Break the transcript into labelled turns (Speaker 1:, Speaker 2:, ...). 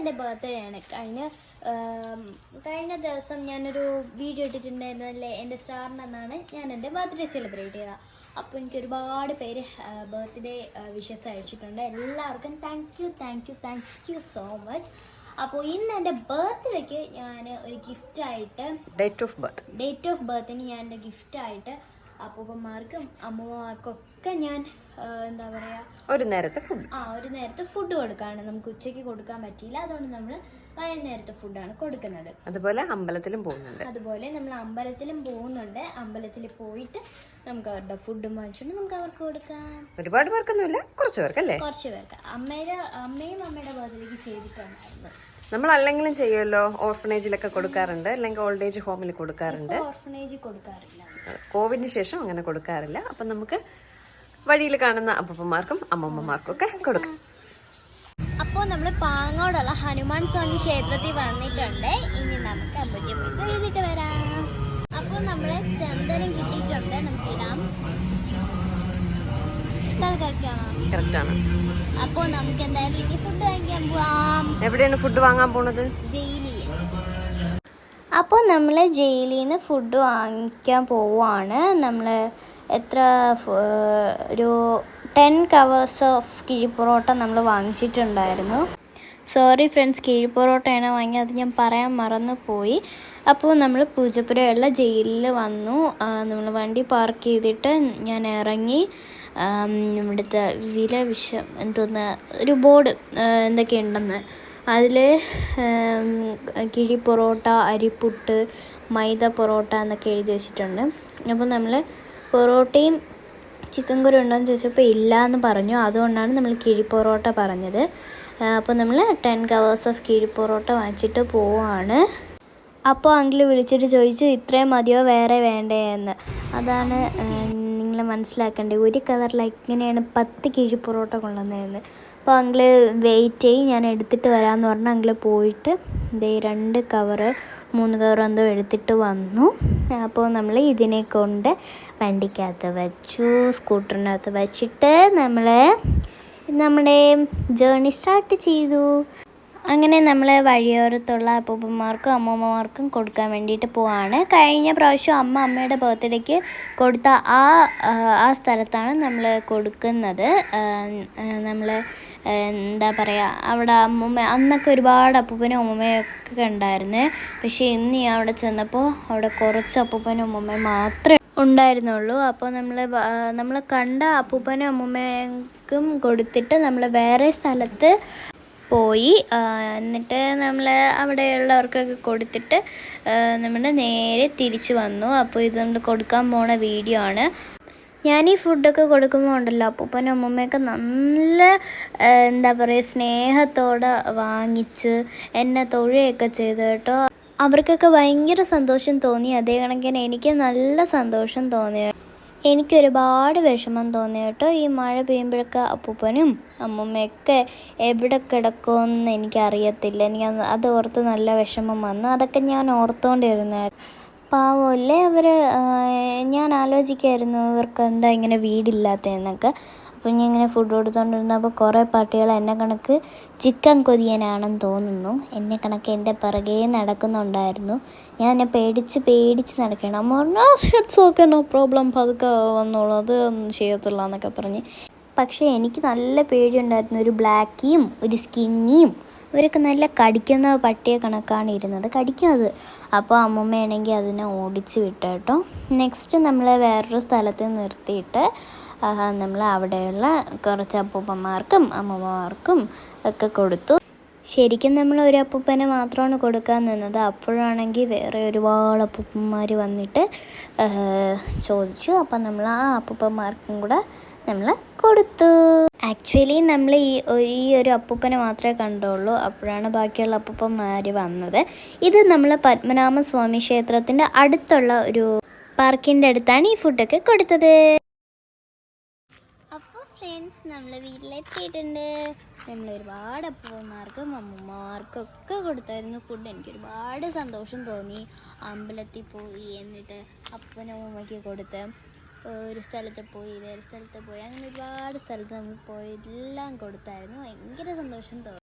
Speaker 1: എന്റെ ബർത്ത്ഡേ ആണ്. കഴിഞ്ഞ കഴിഞ്ഞ ദിവസം ഞാനൊരു വീഡിയോ ഇട്ടിട്ടുണ്ടായിരുന്നല്ലേ എന്റെ സ്റ്റാറിനെന്നാണ് ഞാൻ എന്റെ ബർത്ത്ഡേ സെലിബ്രേറ്റ് ചെയ്തത്. അപ്പോൾ എനിക്ക് ഒരുപാട് പേര് ബർത്ത്ഡേ വിഷസ് അയച്ചിട്ടുണ്ട്. എല്ലാവർക്കും thank you thank you thank you so much അപ്പോൾ ഇന്ന് എന്റെ ബർത്ത്ഡേക്ക് ഞാൻ ഒരു ഗിഫ്റ്റായിട്ട്
Speaker 2: date of birth
Speaker 1: date of ബർത്തിന് ഞാൻ എന്റെ ഗിഫ്റ്റായിട്ട് അപ്പൂപ്പന്മാർക്കും അമ്മമാർക്കും ഒക്കെ ഞാൻ എന്താ പറയുക
Speaker 2: ഒരു നേരത്തെ ഫുഡ്
Speaker 1: ആ ഒരു നേരത്തെ ഫുഡ് കൊടുക്കാണ്. നമുക്ക് ഉച്ചയ്ക്ക് കൊടുക്കാൻ പറ്റിയില്ല. അതുകൊണ്ട് നമ്മൾ വൈകുന്നേരത്തെ ഫുഡാണ് കൊടുക്കുന്നത്.
Speaker 2: അതുപോലെ അമ്പലത്തിലും പോകുന്നുണ്ട്.
Speaker 1: അതുപോലെ നമ്മൾ അമ്പലത്തിലും പോകുന്നുണ്ട്. അമ്പലത്തിൽ പോയിട്ട് നമുക്ക് അവരുടെ ഫുഡും വാങ്ങിച്ചിട്ട് നമുക്ക് അവർക്ക് കൊടുക്കാം.
Speaker 2: ഒരുപാട് പേർക്കൊന്നുമില്ല. കുറച്ച് പേർക്കല്ലേ?
Speaker 1: കുറച്ച് പേർക്ക്. അമ്മയുടെ അമ്മയും അമ്മയുടെ ബർത്ത്ഡേക്ക് ചെയ്തിട്ടുണ്ടായിരുന്നു.
Speaker 2: നമ്മൾ അല്ലെങ്കിലും ചെയ്യുമല്ലോ ഓർഫനേജിലൊക്കെ കൊടുക്കാറുണ്ട്. അല്ലെങ്കിൽ ഓൾഡ് ഏജ് ഹോമിൽ കൊടുക്കാറുണ്ട്.
Speaker 1: ഓർഫനേജിൽ കൊടുക്കാറില്ല.
Speaker 2: കോവിഡിന് ശേഷം അങ്ങനെ കൊടുക്കാറില്ല. അപ്പം നമുക്ക് വഴിയിൽ കാണുന്ന അപ്പൂപ്പന്മാർക്കും അമ്മമ്മമാർക്കും ഒക്കെ കൊടുക്കാം.
Speaker 1: അപ്പോൾ നമ്മൾ പാങ്ങോടുള്ള ഹനുമാൻ സ്വാമി ക്ഷേത്രത്തിൽ വന്നിട്ടുണ്ട്. ഇനി നമുക്ക് അമ്പലത്തിൽ പോയി തൊഴുതിട്ട് വരാം. അപ്പോൾ നമ്മൾ ചന്ദനം കിട്ടിയിട്ടുണ്ട്. നമുക്ക് ഇടാം. കറക്റ്റാണോ അപ്പോൾ നമുക്ക് എന്തായാലും ഇനി ഫുഡ് വാങ്ങിക്കാൻ പോവാം.
Speaker 2: എവിടെയാണ് ഫുഡ് വാങ്ങാൻ പോണത്?
Speaker 1: ജയിലിൽ അപ്പോൾ നമ്മൾ ജയിലിൽ നിന്ന് ഫുഡ് വാങ്ങിക്കാൻ പോവുകയാണ് നമ്മൾ എത്ര ഒരു ടെൻ കവേഴ്സ് ഓഫ് കിഴിപ്പൊറോട്ട നമ്മൾ വാങ്ങിച്ചിട്ടുണ്ടായിരുന്നു. സോറി ഫ്രണ്ട്സ് കിഴിപ്പൊറോട്ടയാണ് വാങ്ങിയത്. അത് ഞാൻ പറയാൻ മറന്നു പോയി അപ്പോൾ നമ്മൾ പൂജപ്പുരയുള്ള ജയിലിൽ വന്നു. നമ്മൾ വണ്ടി പാർക്ക് ചെയ്തിട്ട് ഞാൻ ഇറങ്ങി. ഇവിടുത്തെ വില വിഷം എന്തോന്ന് ഒരു ബോർഡ് എന്തൊക്കെയുണ്ടെന്ന്. അതിൽ കിഴി പൊറോട്ട അരിപ്പുട്ട് മൈദ പൊറോട്ട എന്നൊക്കെ എഴുതി വെച്ചിട്ടുണ്ട്. അപ്പോൾ നമ്മൾ പൊറോട്ടയും ചിക്കൻ കറി ഉണ്ടോയെന്ന് ചോദിച്ചപ്പോൾ ഇല്ല എന്ന് പറഞ്ഞു. അതുകൊണ്ടാണ് നമ്മൾ കിഴി പൊറോട്ട പറഞ്ഞത്. അപ്പോൾ നമ്മൾ ടെൻ കവേഴ്സ് ഓഫ് കിഴി പൊറോട്ട വാങ്ങിച്ചിട്ട് പോവാണ്. അപ്പോൾ അങ്കിൾ വിളിച്ചിട്ട് ചോദിച്ചു ഇത്രയും മതിയോ വേറെ വേണ്ടേ എന്ന്. അതാണ് നിങ്ങൾ മനസ്സിലാക്കേണ്ടത് ഒരു കവറിൽ ഇങ്ങനെയാണ് പത്ത് കിഴി പൊറോട്ട കൊണ്ടുവന്നതെന്ന്. അപ്പോൾ അങ്ങൾ വെയിറ്റ് ചെയ്യും ഞാൻ എടുത്തിട്ട് വരാമെന്ന് പറഞ്ഞാൽ അങ്കിൾ പോയിട്ട് ഇതേ രണ്ട് കവറ് മൂന്ന് കവർ എന്തോ എടുത്തിട്ട് വന്നു. അപ്പോൾ നമ്മൾ ഇതിനെ കൊണ്ട് വണ്ടിക്കകത്ത് വെച്ചു സ്കൂട്ടറിനകത്ത് വെച്ചിട്ട് നമ്മൾ നമ്മുടെ ജേണി സ്റ്റാർട്ട് ചെയ്തു. അങ്ങനെ നമ്മൾ വഴിയോരത്തുള്ള അപ്പൂപ്പന്മാർക്കും അമ്മൂമ്മമാർക്കും കൊടുക്കാൻ വേണ്ടിയിട്ട് പോവാണ്. കഴിഞ്ഞ പ്രാവശ്യം അമ്മ അമ്മയുടെ ബർത്ത്ഡേക്ക് കൊടുത്ത ആ ആ, സ്ഥലത്താണ് നമ്മൾ കൊടുക്കുന്നത്. നമ്മൾ എന്താ പറയുക അവിടെ അമ്മൂമ്മ അന്നൊക്കെ ഒരുപാട് അപ്പൂപ്പനും അമ്മൂമ്മയൊക്കെ ഉണ്ടായിരുന്നു പക്ഷേ ഇന്ന് ഞാൻ അവിടെ ചെന്നപ്പോൾ അവിടെ കുറച്ച് അപ്പൂപ്പനും അമ്മൂമ്മയും മാത്രമേ ഉണ്ടായിരുന്നുള്ളൂ. അപ്പോൾ നമ്മൾ നമ്മൾ കണ്ട അപ്പൂപ്പനും അമ്മൂമ്മയ്ക്കും കൊടുത്തിട്ട് നമ്മൾ വേറെ സ്ഥലത്ത് പോയി. എന്നിട്ട് നമ്മൾ അവിടെയുള്ളവർക്കൊക്കെ കൊടുത്തിട്ട് നമ്മൾ നേരെ തിരിച്ചു വന്നു. അപ്പോൾ ഇത് നമ്മൾ കൊടുക്കാൻ പോണ വീഡിയോ ആണ്. ഞാൻ ഈ ഫുഡൊക്കെ കൊടുക്കുമ്പോൾ ഉണ്ടല്ലോ അപ്പൂപ്പനും അമ്മൂമ്മയൊക്കെ നല്ല എന്താ പറയുക സ്നേഹത്തോടെ വാങ്ങിച്ച് എന്നെ തൊഴുകയൊക്കെ ചെയ്തു കേട്ടോ. അവർക്കൊക്കെ ഭയങ്കര സന്തോഷം തോന്നി. അതേ കണക്കിന് എനിക്ക് നല്ല സന്തോഷം തോന്നി എനിക്ക് ഒരുപാട് വിഷമം തോന്നി കേട്ടോ ഈ മഴ പെയ്യുമ്പോഴൊക്കെ അപ്പൂപ്പനും അമ്മൂമ്മയൊക്കെ എവിടെ കിടക്കുമെന്ന് എനിക്കറിയത്തില്ല. എനിക്ക് അത് ഓർത്ത് നല്ല വിഷമം വന്നു. അതൊക്കെ ഞാൻ ഓർത്തുകൊണ്ടിരുന്നു പാവമല്ലേ അവർ ഞാൻ ആലോചിക്കായിരുന്നു ഇവർക്ക് എന്താ ഇങ്ങനെ വീടില്ലാത്തതെന്നൊക്കെ. ഞാൻ ഇങ്ങനെ ഫുഡ് കൊടുത്തുകൊണ്ടിരുന്നപ്പോൾ കുറേ പട്ടികൾ എന്നെ കണക്ക് ചിക്കൻ കൊതിയനാണെന്ന് തോന്നുന്നു. എന്നെ കണക്ക് എന്റെ പിറകെ നടക്കുന്നുണ്ടായിരുന്നു. ഞാൻ എന്നെ പേടിച്ച് പേടിച്ച് നടക്കണം അമ്മ പറഞ്ഞു ഇറ്റ്സ് ഓക്കെ നോ പ്രോബ്ലം പതുക്കെ വന്നോളൂ. അത് ഒന്നും ചെയ്യത്തില്ല എന്നൊക്കെ പറഞ്ഞ്. പക്ഷേ എനിക്ക് നല്ല പേടിയുണ്ടായിരുന്നു. ഒരു ബ്ലാക്കിയും ഒരു സ്കിന്നിയും ഇവരൊക്കെ നല്ല കടിക്കുന്ന പട്ടിയെ കണക്കാണ് ഇരുന്നത്. കടിക്കുന്നത് അപ്പോൾ അമ്മമ്മയാണെങ്കിൽ അതിനെ ഓടിച്ച് വിട്ടു കേട്ടോ. നെക്സ്റ്റ് നമ്മൾ വേറൊരു സ്ഥലത്ത് നിർത്തിയിട്ട് നമ്മൾ അവിടെയുള്ള കുറച്ച് അപ്പൂപ്പന്മാർക്കും അമ്മമാർക്കും ഒക്കെ കൊടുത്തു. ശരിക്കും നമ്മൾ ഒരു അപ്പൂപ്പനെ മാത്രമാണ് കൊടുക്കാൻ നിന്നത്. അപ്പോഴാണെങ്കിൽ വേറെ ഒരുപാട് അപ്പൂപ്പന്മാർ വന്നിട്ട് ചോദിച്ചു. അപ്പം നമ്മൾ ആ അപ്പൂപ്പന്മാർക്കും കൂടെ നമ്മൾ കൊടുത്തു. ആക്ച്വലി നമ്മൾ ഈ ഒരു ഈ ഒരു അപ്പൂപ്പനെ മാത്രമേ കണ്ടുള്ളൂ. അപ്പോഴാണ് ബാക്കിയുള്ള അപ്പൂപ്പന്മാർ വന്നത്. ഇത് നമ്മൾ പത്മനാഭസ്വാമി ക്ഷേത്രത്തിന്റെ അടുത്തുള്ള ഒരു പാർക്കിന്റെ അടുത്താണ് ഈ ഫുഡൊക്കെ കൊടുത്തത്. ഫ്രണ്ട്സ് നമ്മൾ വീട്ടിലെത്തിയിട്ടുണ്ട്. നമ്മൾ ഒരുപാട് അപ്പൂപ്പന്മാർക്കും അമ്മമാർക്കും ഒക്കെ കൊടുത്തായിരുന്നു ഫുഡ് എനിക്ക് ഒരുപാട് സന്തോഷം തോന്നി. അമ്പലത്തിൽ പോയി എന്നിട്ട് അപ്പനും അമ്മയ്ക്ക് കൊടുത്ത് ഒരു സ്ഥലത്ത് പോയി വേറെ സ്ഥലത്ത് പോയി. അങ്ങനെ ഒരുപാട് സ്ഥലത്ത് നമ്മൾ പോയി എല്ലാം കൊടുത്തായിരുന്നു. ഭയങ്കര സന്തോഷം തോന്നി.